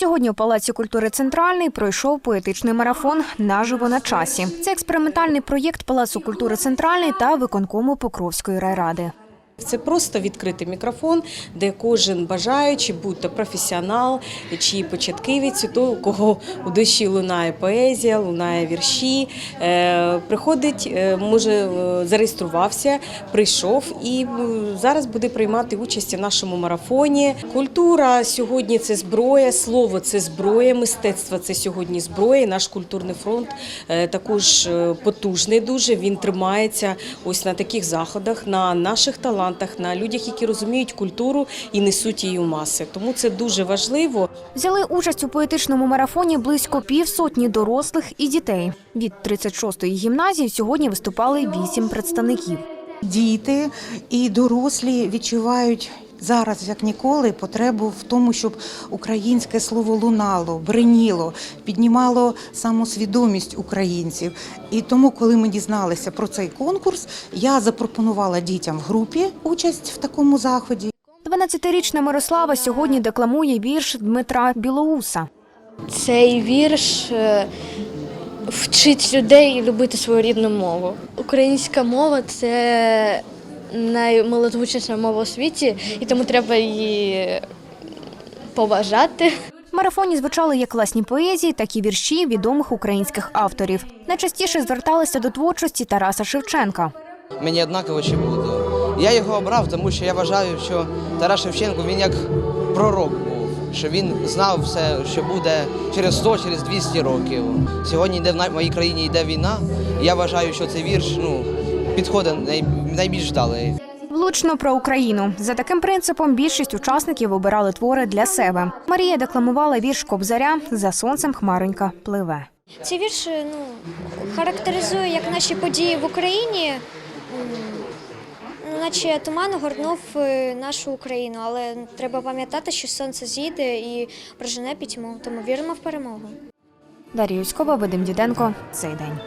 Сьогодні у Палаці культури Центральний пройшов поетичний марафон Наживо на часі. Це експериментальний проєкт Палацу культури Центральний та виконкому Покровської райради. Це просто відкритий мікрофон, де кожен бажаючий, будь то професіонал чи початківець, то у кого у душі лунає поезія, лунає вірші, е, приходить, е, може е, зареєструвався, прийшов і зараз буде приймати участь в нашому марафоні. Культура сьогодні це зброя, слово це зброя, мистецтво це сьогодні зброя. Наш культурний фронт також потужний. Дуже він тримається ось на таких заходах, на наших талантах, на людях, які розуміють культуру і несуть її у маси. Тому це дуже важливо. Взяли участь у поетичному марафоні близько півсотні дорослих і дітей. Від 36-ї гімназії сьогодні виступали вісім представників. Діти і дорослі відчувають зараз, як ніколи, потребу в тому, щоб українське слово лунало, бриніло, піднімало самосвідомість українців. І тому, коли ми дізналися про цей конкурс, я запропонувала дітям в групі участь в такому заході. 12-річна Мирослава сьогодні декламує вірш Дмитра Білоуса. Цей вірш е, вчить людей любити свою рідну мову. Українська мова це наймилозвучніша мова у світі, і тому треба її поважати. В марафоні звучали як класні поезії, так і вірші відомих українських авторів. Найчастіше зверталися до творчості Тараса Шевченка. Мені однаково чи буде. Я його обрав, тому що я вважаю, що Тарас Шевченко він як пророк був, що він знав все, що буде через 100, через 200 років. Сьогодні йде в на- моїй країні йде війна. і Я вважаю, що цей вірш ну, підходить найбільш вдалий. Влучно про Україну. За таким принципом більшість учасників обирали твори для себе. Марія декламувала вірш Кобзаря За сонцем хмаронька пливе. Цей вірш ну, характеризує як наші події в Україні, наче туман огорнув е, нашу Україну, але треба пам'ятати, що сонце зійде і прожене пітьму, тому віримо в перемогу. Дар'я Юськова, Вадим Діденко. Цей день.